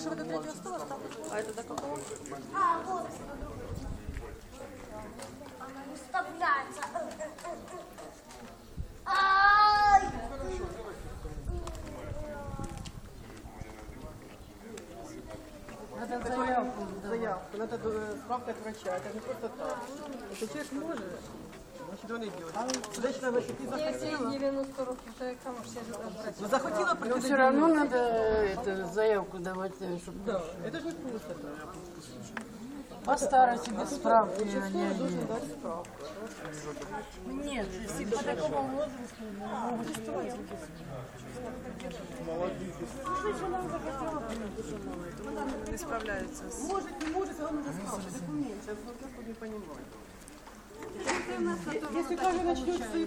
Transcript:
Ви до третього стола ставите. А це до какого? А, вот. Она не вставляется. Ай! Надо заявку. Заявку. Надо э, справка от врача. Это не просто так. Если человек может, значит он идет. Женщина, значит, ты захотела. 90 років, то яка всі брати? Ну, захотела, Но приходить. все равно надо это, заявку давать, чтобы Да, это же не просто по старости без справки. Человек они- они-. Нет, если по такому возрасту могут Не справляется. Может, не может, все равно надо справка. Документ. Вот Господи понимает. Если каждый начнет свои